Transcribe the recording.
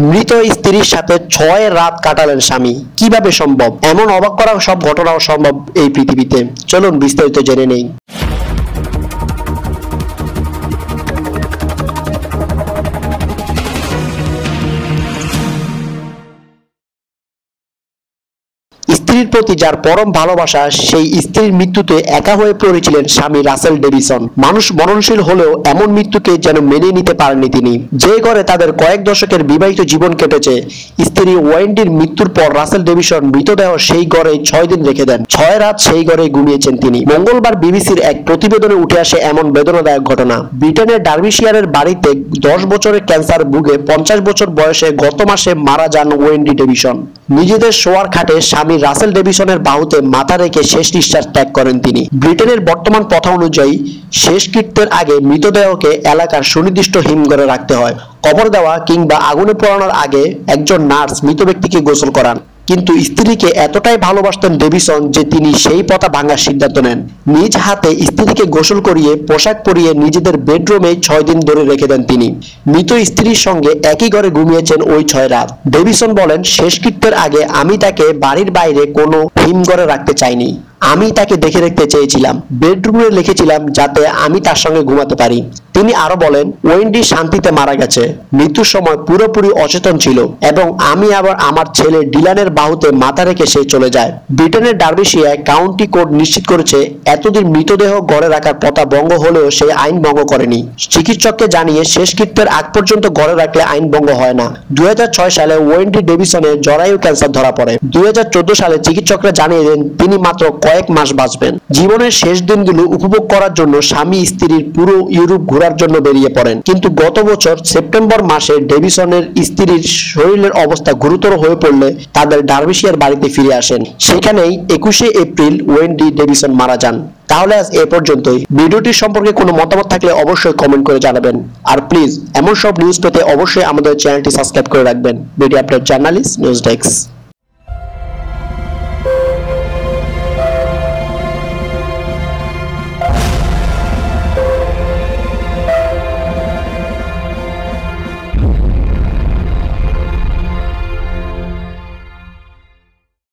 মৃত স্ত্রীর সাথে ছয় রাত কাটালেন স্বামী। কীভাবে সম্ভব? এমন অবাক করা সব ঘটনাও সম্ভব এই পৃথিবীতে। চলুন বিস্তারিত জেনে নেই। স্ত্রীর প্রতি যার পরম ভালোবাসা, সেই স্ত্রীর মৃত্যুতে একা হয়ে পড়েছিলেন স্বামী রাসেল ডেভিসন। মানুষ মরণশীল হলেও এমন মৃত্যুকে যেন মেনে নিতে পারেননি তিনি। যে ঘরে তাদের কয়েক দশকের বিবাহিত জীবন কেটেছে, স্ত্রী ওয়েন্ডির মৃত্যুর পর রাসেল ডেভিসন মৃতদেহ সেই ঘরে ছয় দিন রেখে দেন। ছয় রাত সেই ঘরে ঘুমিয়েছেন তিনি। মঙ্গলবার বিবিসির এক প্রতিবেদনে উঠে আসে এমন বেদনাদায়ক ঘটনা। ব্রিটেনের ডার্বিশিয়ারের বাড়িতে দশ বছরের ক্যান্সার ভুগে পঞ্চাশ বছর বয়সে গত মাসে মারা যান ওয়েন্ডি ডেভিসন। নিজেদের শোয়ার খাটে স্বামী রাসেল ডেভিসনের বাহুতে মাথা রেখে শেষ নিঃশ্বাস ত্যাগ করেন তিনি। ব্রিটেনের বর্তমান প্রথা অনুযায়ী শেষকৃত্যের আগে মৃতদেহকে এলাকার সুনির্দিষ্ট হিমঘরে রাখতে হয়। কবর দেওয়া কিংবা আগুনে পোড়ানোর আগে একজন নার্স মৃত ব্যক্তিকে গোসল করান। কিন্তু স্ত্রীকে এতটাই ভালোবাসতেন ডেভিসন যে তিনি সেই পথা ভাঙার সিদ্ধান্ত নেন। নিজ হাতে স্ত্রীকে গোসল করিয়ে পোশাক পরিয়ে নিজেদের বেডরুমে ছয় দিন ধরে রেখে দেন তিনি। মৃত স্ত্রীর সঙ্গে একই ঘরে ঘুমিয়েছেন ওই ছয় রাত। ডেভিসন বলেন, শেষকৃত্যের আগে আমি তাকে বাড়ির বাইরে কোনো হিমঘরে রাখতে চাইনি। আমি তাকে দেখে রাখতে চেয়েছিলাম। বেডরুমে লিখেছিলাম যাতে আমি তার সঙ্গে ঘুমাতে পারি। তিনি আরও বলেন, ওয়েন্ডি শান্তিতে মারা গেছে। মৃত্যুর সময় পুরোপুরি অচেতন ছিল এবং আমি আবার আমার ছেলে ডিলানের বাহুতে মাথা রেখে সে চলে যায়। ব্রিটেনের ডার্বিশিয়ায় কাউন্টি কোর্ট নিশ্চিত করেছে, এতদিন মৃতদেহ গড়ে রাখার পথা ভঙ্গ হলেও সে আইন ভঙ্গ করেনি। চিকিৎসককে জানিয়ে শেষকৃত্যের আগ পর্যন্ত গড়ে রাখলে আইন ভঙ্গ হয় না। দুই হাজার ছয় সালে ওয়েন্ডি ডেভিসনের জরায়ু ক্যান্সার ধরা পড়ে। দুই হাজার চোদ্দ সালে চিকিৎসকরা জানিয়ে দেন, তিনি মাত্র কয়েক মাস বাঁচবেন। জীবনের শেষ দিনগুলো উপভোগ করার জন্য স্বামী স্ত্রীর পুরো ইউরোপ ঘোরার জন্য বেরিয়ে পড়েন। কিন্তু গত বছর সেপ্টেম্বর মাসে ডেভিসনের স্ত্রীর শরীরের অবস্থা গুরুতর হয়ে পড়লে তাদের ডার্বিশিয়ার বাড়িতে ফিরে আসেন। সেখানেই একুশে এপ্রিল ওয়েন্ডি ডেভিসন মারা যান। তাহলে আজ এ পর্যন্তই। ভিডিওটি সম্পর্কে কোনো মতামত থাকলে অবশ্যই কমেন্ট করে জানাবেন। আর প্লিজ, এমন সব নিউজ পেতে অবশ্যই আমাদের চ্যানেলটি সাবস্ক্রাইব করে রাখবেন। Video update, journalist news desk